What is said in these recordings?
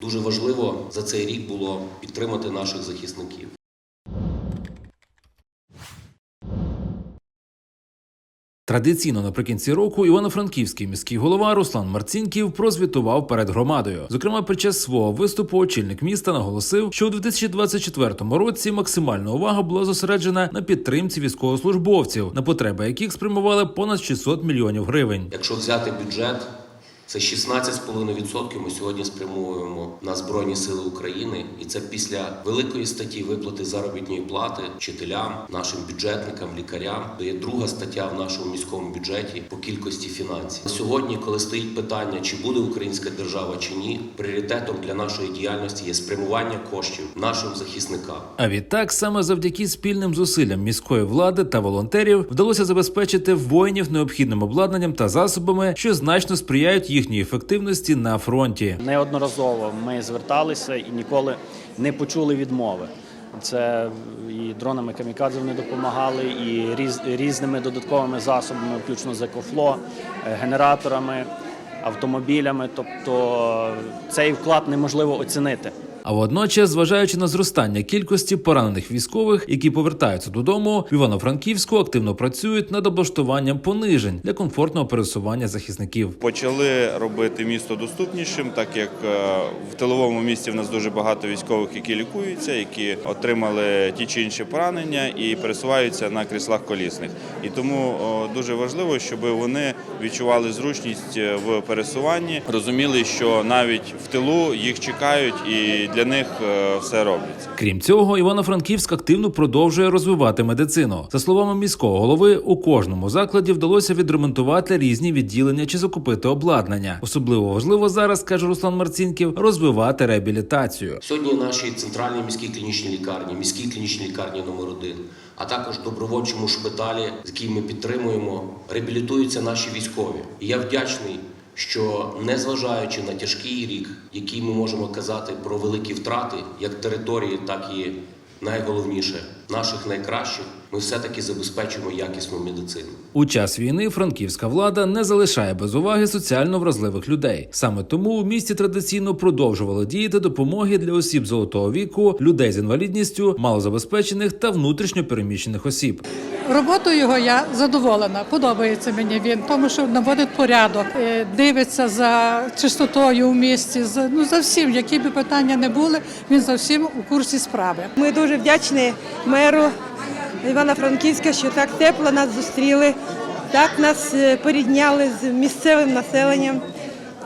Дуже важливо за цей рік було підтримати наших захисників. Традиційно наприкінці року івано-франківський міський голова Руслан Марцінків прозвітував перед громадою. Зокрема, під час свого виступу очільник міста наголосив, що у 2024 році максимальна увага була зосереджена на підтримці військовослужбовців, на потреби яких спрямували понад 600 мільйонів гривень. Якщо взяти бюджет, це 16,5% ми сьогодні спрямовуємо на Збройні Сили України, і це після великої статті виплати заробітної плати вчителям, нашим бюджетникам, лікарям. Це є друга стаття в нашому міському бюджеті по кількості фінансів. Сьогодні, коли стоїть питання, чи буде українська держава чи ні, пріоритетом для нашої діяльності є спрямування коштів нашим захисникам. А відтак, саме завдяки спільним зусиллям міської влади та волонтерів вдалося забезпечити воїнів необхідним обладнанням та засобами, що значно сприяють їхній ефективності на фронті. Неодноразово ми зверталися і ніколи не почули відмови. Це і дронами камікадзе вони допомагали, і різ, різними додатковими засобами, включно з екофло, е, генераторами, автомобілями. Тобто цей вклад неможливо оцінити. А водночас, зважаючи на зростання кількості поранених військових, які повертаються додому, в Івано-Франківську активно працюють над облаштуванням понижень для комфортного пересування захисників. Почали робити місто доступнішим, так як е, в тиловому місті в нас дуже багато військових, які лікуються, які отримали ті чи інші поранення і пересуваються на кріслах колісних. І тому дуже важливо, щоб вони відчували зручність е, в пересуванні, розуміли, що навіть в тилу їх чекають і для них е, все робляться. Крім цього, Івано-Франківськ активно продовжує розвивати медицину. За словами міського голови, у кожному закладі вдалося відремонтувати різні відділення чи закупити обладнання. Особливо важливо зараз, каже Руслан Марцінків, розвивати реабілітацію. Сьогодні наші центральні міські клінічні лікарні, міські клінічні лікарні номер 1 а також добровольчому шпиталі, з яким ми підтримуємо, реабілітуються наші військові. І я вдячний, що незважаючи на тяжкий рік, який ми можемо казати про великі втрати, як території, так і найголовніше наших найкращих, ми все-таки забезпечуємо якісну медицину. У час війни франківська влада не залишає без уваги соціально вразливих людей. Саме тому у місті традиційно продовжували діяти допомоги для осіб золотого віку, людей з інвалідністю, малозабезпечених та внутрішньо переміщених осіб. Роботою його я задоволена. Подобається мені він, тому що наводить порядок, е, дивиться за чистотою в місті, за ну за всім, які б питання не були. Він за всім у курсі справи. Ми дуже вдячні меру Івано-Франківська, що так тепло нас зустріли, так нас е, порідняли з місцевим населенням.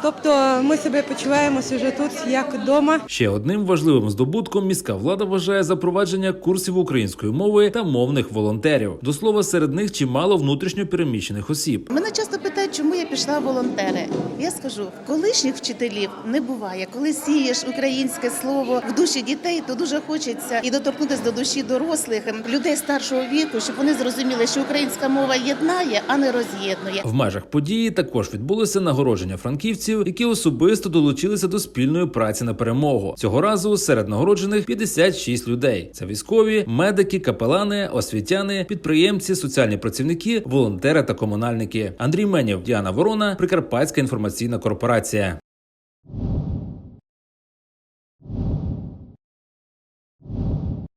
Тобто ми себе почуваємося вже тут як вдома. Ще одним важливим здобутком міська влада вважає запровадження курсів української мови та мовних волонтерів. До слова, серед них чимало внутрішньо переміщених осіб. Мене часто чому я пішла волонтери. Я скажу, колишніх вчителів не буває. Коли сієш українське слово в душі дітей, то дуже хочеться і доторкнутися до душі дорослих людей старшого віку, щоб вони зрозуміли, що українська мова єднає, а не роз'єднує. В межах події також відбулося нагородження франківців, які особисто долучилися до спільної праці на перемогу. Цього разу серед нагороджених 56 людей. Це військові, медики, капелани, освітяни, підприємці, соціальні працівники, волонтери та комунальники. Андрій Менєв, Діана Ворона, Прикарпатська інформаційна корпорація.